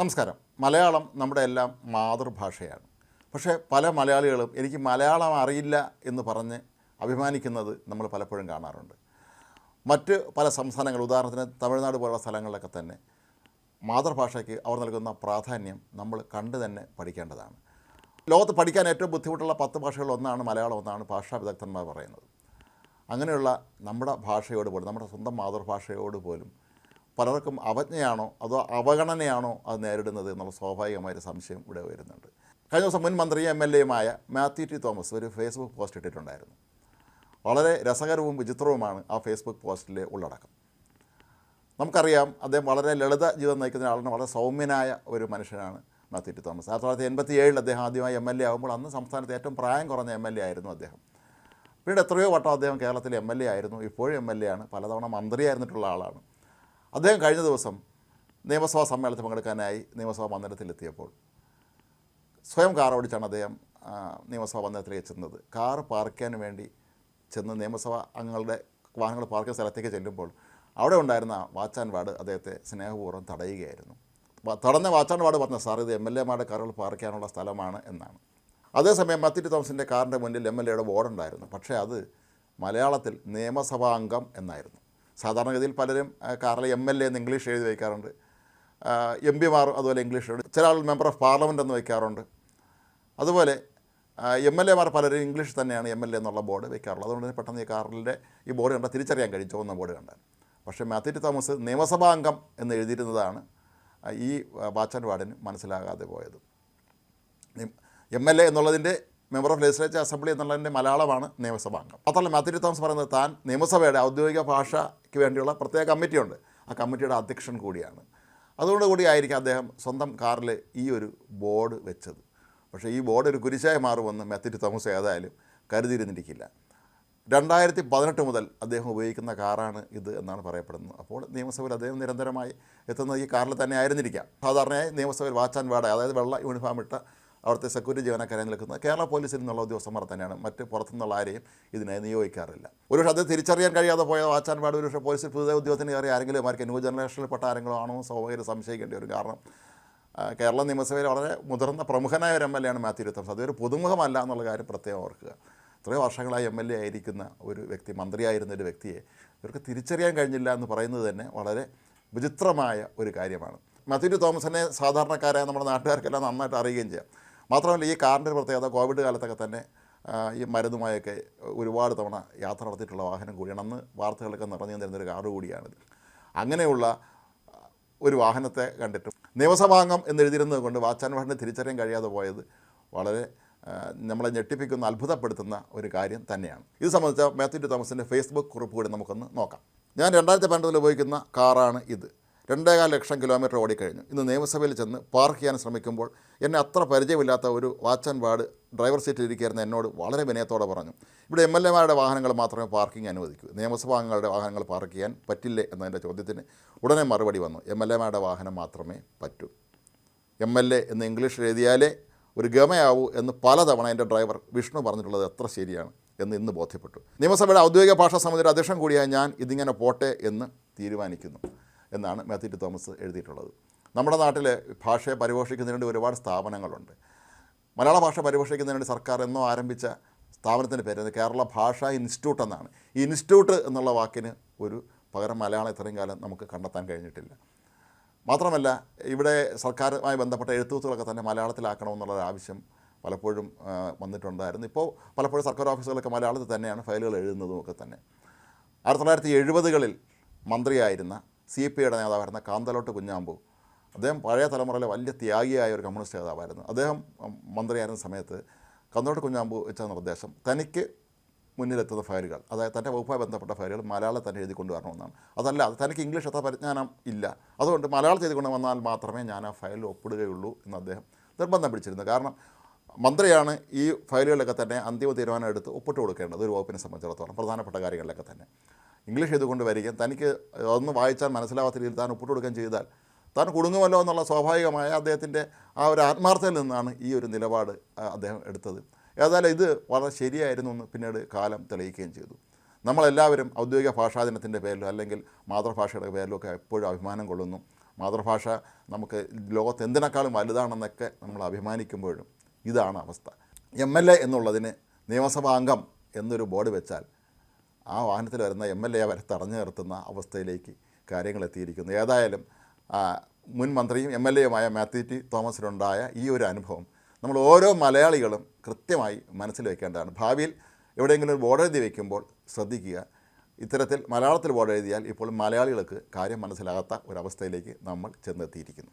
നമസ്കാരം. മലയാളം നമ്മുടെ എല്ലാം മാതൃഭാഷയാണ്. പക്ഷേ പല മലയാളികളും എനിക്ക് മലയാളം അറിയില്ല എന്ന് പറഞ്ഞ് അഭിമാനിക്കുന്നത് നമ്മൾ പലപ്പോഴും കാണാറുണ്ട്. മറ്റ് പല സംസ്ഥാനങ്ങൾ ഉദാഹരണത്തിന് തമിഴ്നാട് പോലുള്ള സ്ഥലങ്ങളിലൊക്കെ തന്നെ മാതൃഭാഷയ്ക്ക് അവർ നൽകുന്ന പ്രാധാന്യം നമ്മൾ കണ്ടു തന്നെ പഠിക്കേണ്ടതാണ്. ലോകത്ത് പഠിക്കാൻ ഏറ്റവും ബുദ്ധിമുട്ടുള്ള പത്ത് ഭാഷകളിൽ ഒന്നാണ് മലയാളം ഒന്നാണ് ഭാഷാ വിദഗ്ധന്മാർ പറയുന്നത്. അങ്ങനെയുള്ള നമ്മുടെ ഭാഷയോട് പോലും നമ്മുടെ സ്വന്തം മാതൃഭാഷയോട് പോലും പലർക്കും അവജ്ഞയാണോ അതോ അവഗണനയാണോ അത് നേരിടുന്നത് എന്നുള്ള സ്വാഭാവികമായൊരു സംശയം ഇവിടെ വരുന്നുണ്ട്. കഴിഞ്ഞ ദിവസം മുൻ മന്ത്രി എം എൽ എയുമായ മാത്യു ടി തോമസ് ഒരു ഫേസ്ബുക്ക് പോസ്റ്റ് ഇട്ടിട്ടുണ്ടായിരുന്നു. വളരെ രസകരവും വിചിത്രവുമാണ് ആ ഫേസ്ബുക്ക് പോസ്റ്റിലെ ഉള്ളടക്കം. നമുക്കറിയാം അദ്ദേഹം വളരെ ലളിത ജീവിതം നയിക്കുന്ന ആളാണ് വളരെ സൗമ്യനായ ഒരു മനുഷ്യനാണ് മാത്യു ടി തോമസ്. ആയിരത്തി തൊള്ളായിരത്തി എൺപത്തി ഏഴിൽ അദ്ദേഹം ആദ്യമായി എം എൽ എ ആകുമ്പോൾ അന്ന് സംസ്ഥാനത്ത് ഏറ്റവും പ്രായം കുറഞ്ഞ എം എൽ എ ആയിരുന്നു അദ്ദേഹം. പിന്നീട് എത്രയോ വട്ടം അദ്ദേഹം കേരളത്തിലെ എം എൽ എ ആയിരുന്നു ഇപ്പോഴും എം എൽ എ ആണ് പലതവണ മന്ത്രിയായിരുന്നിട്ടുള്ള ആളാണ്. അദ്ദേഹം കഴിഞ്ഞ ദിവസം നിയമസഭാ സമ്മേളനത്തിൽ പങ്കെടുക്കാനായി നിയമസഭാ മന്ദിരത്തിലെത്തിയപ്പോൾ സ്വയം കാർ ഓടിച്ചാണ് അദ്ദേഹം നിയമസഭാ മന്ദിരത്തിലേക്ക് ചെന്നത്. കാർ പാർക്കാൻ വേണ്ടി ചെന്ന് നിയമസഭാ അംഗങ്ങളുടെ വാഹനങ്ങൾ പാർക്ക് സ്ഥലത്തേക്ക് ചെല്ലുമ്പോൾ അവിടെ ഉണ്ടായിരുന്ന വാച്ചാൻ വാർഡ് അദ്ദേഹത്തെ സ്നേഹപൂർവം തടയുകയായിരുന്നു. തടഞ്ഞ വാച്ചാൻ വാർഡ് പറഞ്ഞ സാർ ഇത് എം എൽ എമാരുടെ കാറുകൾ പാർക്ക് ചെയ്യാനുള്ള സ്ഥലമാണ് എന്നാണ്. അതേസമയം മത്തിരി തോമസിന്റെ കാറിന്റെ മുന്നിൽ എം എൽ എയുടെ ബോർഡുണ്ടായിരുന്നു പക്ഷേ അത് മലയാളത്തിൽ നിയമസഭാ അംഗം എന്നായിരുന്നു. സാധാരണഗതിയിൽ പലരും കാറിലെ എം എൽ എ എന്ന് ഇംഗ്ലീഷ് എഴുതി വയ്ക്കാറുണ്ട്. എം പിമാർ അതുപോലെ ഇംഗ്ലീഷ് എഴുതി ചില ആൾ മെമ്പർ ഓഫ് പാർലമെന്റ് എന്ന് വയ്ക്കാറുണ്ട്. അതുപോലെ എം എൽ എമാർ പലരും ഇംഗ്ലീഷ് തന്നെയാണ് എം എൽ എ എന്നുള്ള ബോർഡ് വയ്ക്കാറുള്ളത്. അതുകൊണ്ട് തന്നെ പെട്ടെന്ന് ഈ കാറിന്റെ ഈ ബോർഡ് കണ്ടാൽ തിരിച്ചറിയാൻ കഴിയും ചുവന്ന ബോർഡ് കണ്ടാൽ. പക്ഷേ മാത്യു തോമസ് നിയമസഭാ അംഗം എന്ന് എഴുതിയിരുന്നതാണ് ഈ വാച്ചൻ വാർഡിന് മനസ്സിലാകാതെ പോയത്. എം എൽ എ എന്നുള്ളതിന്റെ മെമ്പർ ഓഫ് ലെജിസ്ലേച്ചർ അസംബ്ലി എന്നുള്ളതിന്റെ മലയാളമാണ് നിയമസഭാ അംഗം മാത്രമല്ല മാത്യു തോമസ് പറയുന്നത് താൻ നിയമസഭയുടെ ഔദ്യോഗിക ഭാഷയ്ക്ക് വേണ്ടിയുള്ള പ്രത്യേക കമ്മിറ്റിയുണ്ട്. ആ കമ്മിറ്റിയുടെ അധ്യക്ഷൻ കൂടിയാണ്. അതുകൊണ്ട് കൂടി ആയിരിക്കും അദ്ദേഹം സ്വന്തം കാറിൽ ഈ ഒരു ബോർഡ് വെച്ചത്. പക്ഷേ ഈ ബോർഡ് ഒരു കുരിശായി മാറുമെന്ന് മാത്യു തോമസ് ഏതായാലും കരുതിയിരുന്നിരിക്കില്ല. രണ്ടായിരത്തി പതിനെട്ട് മുതൽ അദ്ദേഹം ഉപയോഗിക്കുന്ന കാറാണ് ഇത് എന്നാണ് പറയപ്പെടുന്നത്. അപ്പോൾ നിയമസഭയിൽ അദ്ദേഹം നിരന്തരമായി എത്തുന്നത് ഈ കാറിൽ തന്നെ ആയിരുന്നിരിക്കാം. സാധാരണയായി നിയമസഭയിൽ വാച്ച് ആൻഡ് വാടക അതായത് വെള്ള യൂണിഫോം ഇട്ട അവിടുത്തെ സെക്യൂരിറ്റി ജീവനക്കാരെ നിൽക്കുന്നത് കേരള പോലീസിൽ നിന്നുള്ള ഉദ്യോഗസ്ഥന്മാർ തന്നെയാണ്. മറ്റ് പുറത്തുനിന്നുള്ള ആരെയും ഇതിനെ നിയോഗിക്കാറില്ല. ഒരുപക്ഷെ അത് തിരിച്ചറിയാൻ കഴിയാതെ പോയ വാച്ചാൻപാട് ഒരുപക്ഷെ പോലീസിൽ പുതിയ ഉദ്യോഗത്തിന് കയറി ആരെങ്കിലും ആയിരിക്കും. ന്യൂ ജനറേഷനിൽപ്പെട്ട ആരെങ്കിലും ആണോ സ്വാഭാവികം സംശയിക്കേണ്ടി വരും. കാരണം കേരള നിയമസഭയിൽ വളരെ മുതിർന്ന പ്രമുഖനായ ഒരു എം എൽ എ ആണ് മാത്യു തോമസ് അതൊരു പുതുമുഖമല്ല എന്നുള്ള കാര്യം പ്രത്യേകം ഓർക്കുക. ഇത്രയും വർഷങ്ങളായി എം എൽ എ ആയിരിക്കുന്ന ഒരു വ്യക്തി മന്ത്രിയായിരുന്ന ഒരു വ്യക്തിയെ ഇവർക്ക് തിരിച്ചറിയാൻ കഴിഞ്ഞില്ല എന്ന് പറയുന്നത് തന്നെ വളരെ വിചിത്രമായ ഒരു കാര്യമാണ്. മാത്യു തോമസിനെ സാധാരണക്കാരായ നമ്മുടെ നാട്ടുകാർക്കെല്ലാം നന്നായിട്ട് അറിയുകയും ചെയ്യാം. മാത്രമല്ല ഈ കാറിന്റെ പ്രത്യേകത കോവിഡ് കാലത്തൊക്കെ തന്നെ ഈ മരുന്നുമായൊക്കെ ഒരുപാട് തവണ യാത്ര നടത്തിയിട്ടുള്ള വാഹനം കൂടിയാണ്. അന്ന് വാർത്തകളൊക്കെ നിറഞ്ഞു തരുന്നൊരു കാറ് കൂടിയാണിത്. അങ്ങനെയുള്ള ഒരു വാഹനത്തെ കണ്ടിട്ട് നിയമസഭാംഗം എന്നെഴുതിയിരുന്നത് കൊണ്ട് വാച്ചാൻ വാഹനം തിരിച്ചറിയാൻ കഴിയാതെ പോയത് വളരെ നമ്മളെ ഞെട്ടിപ്പിക്കുന്ന അത്ഭുതപ്പെടുത്തുന്ന ഒരു കാര്യം തന്നെയാണ്. ഇത് സംബന്ധിച്ച മാത്യു തോമസിന്റെ ഫേസ്ബുക്ക് കുറിപ്പ് കൂടി നമുക്കൊന്ന് നോക്കാം. ഞാൻ രണ്ടായിരത്തി പന്ത്രണ്ടിൽ ഉപയോഗിക്കുന്ന കാറാണ് ഇത്. രണ്ടേകാൽ ലക്ഷം കിലോമീറ്റർ ഓടിക്കഴിഞ്ഞു. ഇന്ന് നിയമസഭയിൽ ചെന്ന് പാർക്ക് ചെയ്യാൻ ശ്രമിക്കുമ്പോൾ എന്നെ അത്ര പരിചയമില്ലാത്ത ഒരു വാച്ച് ആൻഡ് വാർഡ് ഡ്രൈവർ സീറ്റിൽ ഇരിക്കുന്ന എന്നോട് വളരെ വിനയത്തോടെ പറഞ്ഞു. ഇവിടെ എം എൽ എമാരുടെ വാഹനങ്ങൾ മാത്രമേ പാർക്കിംഗ് അനുവദിക്കൂ. നിയമസഭാ അംഗങ്ങളുടെ വാഹനങ്ങൾ പാർക്ക് ചെയ്യാൻ പറ്റില്ലേ? എന്നതിന്റെ ചോദ്യത്തിന് ഉടനെ മറുപടി വന്നു. എം എൽ എമാരുടെ വാഹനം മാത്രമേ പറ്റൂ. എം എൽ എ എന്ന് ഇംഗ്ലീഷിൽ എഴുതിയാലേ ഒരു ഗമയാവൂ എന്ന് പലതവണ എന്റെ ഡ്രൈവർ വിഷ്ണു പറഞ്ഞിട്ടുള്ളത് എത്ര ശരിയാണ് എന്ന് ഇന്ന് ബോധ്യപ്പെട്ടു. നിയമസഭയുടെ ഔദ്യോഗിക ഭാഷാ സമിതിയുടെ അധ്യക്ഷൻ കൂടിയായ ഞാൻ ഇതിങ്ങനെ പോട്ടെ എന്ന് തീരുമാനിക്കുന്നു. എന്നാണ് മാത്യു തോമസ് എഴുതിയിട്ടുള്ളത്. നമ്മുടെ നാട്ടിൽ ഭാഷയെ പരിപോഷിക്കുന്നതിന് വേണ്ടി ഒരുപാട് സ്ഥാപനങ്ങളുണ്ട്. മലയാള ഭാഷ പരിപോഷിക്കുന്നതിന് വേണ്ടി സർക്കാർ എന്നോ ആരംഭിച്ച സ്ഥാപനത്തിന്റെ പേര് കേരള ഭാഷാ ഇൻസ്റ്റിറ്റ്യൂട്ട് എന്നാണ്. ഈ ഇൻസ്റ്റിറ്റ്യൂട്ട് എന്നുള്ള വാക്കിന് ഒരു പകരം മലയാളം ഇത്രയും കാലം നമുക്ക് കണ്ടെത്താൻ കഴിഞ്ഞിട്ടില്ല. മാത്രമല്ല ഇവിടെ സർക്കാരുമായി ബന്ധപ്പെട്ട എഴുത്തുകളൊക്കെ തന്നെ മലയാളത്തിലാക്കണമെന്നുള്ള ആവശ്യം പലപ്പോഴും വന്നിട്ടുണ്ടായിരുന്നു. ഇപ്പോൾ പലപ്പോഴും സർക്കാർ ഓഫീസുകളൊക്കെ മലയാളത്തിൽ തന്നെയാണ് ഫയലുകൾ എഴുതുന്നതും ഒക്കെ തന്നെ. ആയിരത്തി തൊള്ളായിരത്തി എഴുപതുകളിൽ മന്ത്രിയായിരുന്ന സി പി ഐയുടെ നേതാവായിരുന്ന കാന്തലോട്ട് കുഞ്ഞാമ്പു. അദ്ദേഹം പഴയ തലമുറയിലെ വലിയ ത്യാഗിയായ ഒരു കമ്മ്യൂണിസ്റ്റ് നേതാവായിരുന്നു. അദ്ദേഹം മന്ത്രിയായിരുന്ന സമയത്ത് കാന്തലോട്ട് കുഞ്ഞാമ്പു വെച്ച നിർദ്ദേശം തനിക്ക് മുന്നിലെത്തുന്ന ഫയലുകൾ അതായത് തന്റെ വകുപ്പുമായി ബന്ധപ്പെട്ട ഫയലുകൾ മലയാളം തന്നെ എഴുതി കൊണ്ടുവരണമെന്നാണ്. അതല്ല തനിക്ക് ഇംഗ്ലീഷ് അത്ര പരിജ്ഞാനം ഇല്ല. അതുകൊണ്ട് മലയാളത്തിൽ എഴുതി കൊണ്ട് വന്നാൽ മാത്രമേ ഞാൻ ആ ഫയലിൽ ഒപ്പിടുകയുള്ളൂ എന്ന് അദ്ദേഹം നിർബന്ധം പിടിച്ചിരുന്നു. കാരണം മന്ത്രിയാണ് ഈ ഫയലുകളിലൊക്കെ തന്നെ അന്തിമ തീരുമാനം എടുത്ത് ഒപ്പിട്ട് കൊടുക്കേണ്ടത് ഒരു വകുപ്പിനെ സംബന്ധിച്ചിടത്തോളം പ്രധാനപ്പെട്ട കാര്യങ്ങളിലൊക്കെ തന്നെ. ഇംഗ്ലീഷ് ചെയ്തുകൊണ്ട് വരികയും തനിക്ക് ഒന്ന് വായിച്ചാൽ മനസ്സിലാവാത്ത രീതിയിൽ താൻ ഒപ്പിട്ട് കൊടുക്കുകയും ചെയ്താൽ താൻ കുടുങ്ങുമല്ലോ എന്നുള്ള സ്വാഭാവികമായ അദ്ദേഹത്തിന്റെ ആ ഒരു ആത്മാർത്ഥതയിൽ നിന്നാണ് ഈ ഒരു നിലപാട് അദ്ദേഹം എടുത്തത്. ഏതായാലും ഇത് വളരെ ശരിയായിരുന്നു എന്ന് പിന്നീട് കാലം തെളിയിക്കുകയും ചെയ്തു. നമ്മളെല്ലാവരും ഔദ്യോഗിക ഭാഷാ ദിനത്തിന്റെ പേരിലോ അല്ലെങ്കിൽ മാതൃഭാഷയുടെ പേരിലോ ഒക്കെ എപ്പോഴും അഭിമാനം കൊള്ളുന്നു. മാതൃഭാഷ നമുക്ക് ലോകത്ത് എന്തിനേക്കാളും വലുതാണെന്നൊക്കെ നമ്മൾ അഭിമാനിക്കുമ്പോഴും ഇതാണ് അവസ്ഥ. എം എൽ എ എന്നുള്ളതിന് നിയമസഭാംഗം എന്നൊരു ബോർഡ് വെച്ചാൽ ആ വാഹനത്തിൽ വരുന്ന എം എൽ എ വരെ തടഞ്ഞു നിർത്തുന്ന അവസ്ഥയിലേക്ക് കാര്യങ്ങൾ എത്തിയിരിക്കുന്നു. ഏതായാലും മുൻ മന്ത്രിയും എം എൽ എയുമായ മാത്യു ടി തോമസിനുണ്ടായ ഈ ഒരു അനുഭവം നമ്മൾ ഓരോ മലയാളികളും കൃത്യമായി മനസ്സിൽ വെക്കേണ്ടതാണ്. ഭാവിയിൽ എവിടെയെങ്കിലും ഒരു ബോർഡ് എഴുതി വയ്ക്കുമ്പോൾ ശ്രദ്ധിക്കുക. ഇത്തരത്തിൽ മലയാളത്തിൽ ബോർഡ് എഴുതിയാൽ ഇപ്പോൾ മലയാളികൾക്ക് കാര്യം മനസ്സിലാകാത്ത ഒരവസ്ഥയിലേക്ക് നമ്മൾ ചെന്നെത്തിയിരിക്കുന്നു.